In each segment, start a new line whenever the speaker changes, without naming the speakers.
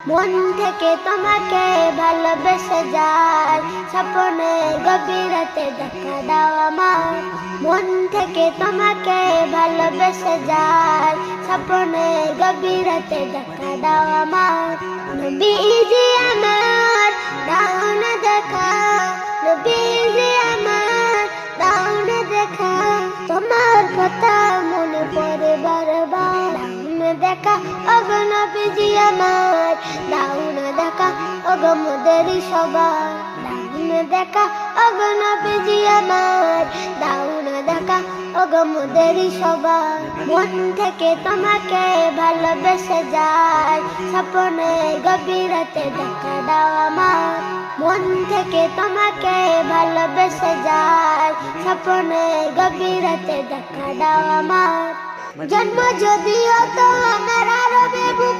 মন থেকে তোমাকে ভালোবেসে যায়, স্বপ্নে গভীরতে দেখা দাও আমার মন থেকে তোমাকে ভালোবেসে যায়, স্বপ্নে গভীরতে দেখা দাও আমার নবীজি আমার, দাও না দেখা। নবীজি আমার, দাও না দেখা। তোমার কথা মনে পড়ে বারবার। দেখা। দাউন দেখা অগমদের সবার। দাউন দেখা অগণ বিজি আমার। দাউন দেখা অগমদের সবার। মন থেকে তোমাকে ভালোবেসে যায় স্বপ্নে গভীরতে দেখা দাও আমার। মন থেকে তোমাকে ভালোবেসে যায় স্বপ্নে গভীরতে দেখা দাও আমার। জন্ম যদি হতো আমার আরবে বুকে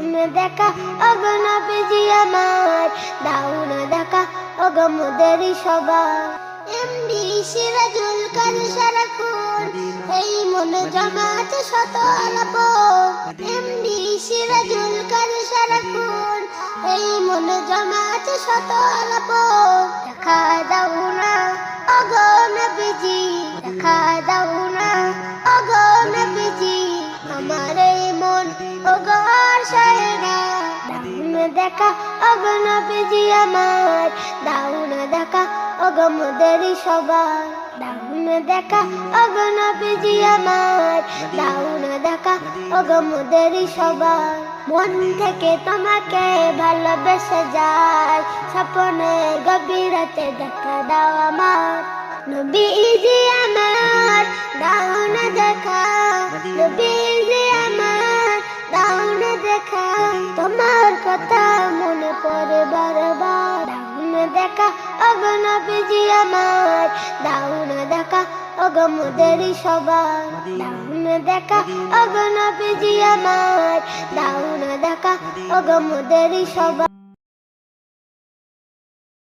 দাউন দেখা অগণ বিজি আমার। দাউন দেখা অগমদেরই সবার। এমডি সিরাজুল কার সারাক্ষণ এই মনে জমাতে শত আলাপ এমডি সিরাজুল কার সারাক্ষণ এই মনে জমাতে শত আলাপ দেখা দাও না অগণ বিজি দেখা বিজি আমার। দাউন দেখা অগমদেরই সবার। দাউন দেখা বিজি আমার। দেখা অগমদেরই সবার। মন থেকে তোমাকে ভালোবেসে যায় স্বপ্নে গভীরতে দেখা দাও আমার। নবীজি আমার কথা মনে পড়ে বারবার। দাউন দেখা অগণ বিজি আমার। দাউন দেখা অগমদেরই সবার। দাউন দেখা অগণ বিজি আমার। দাউন দেখা অগমদেরই সবার।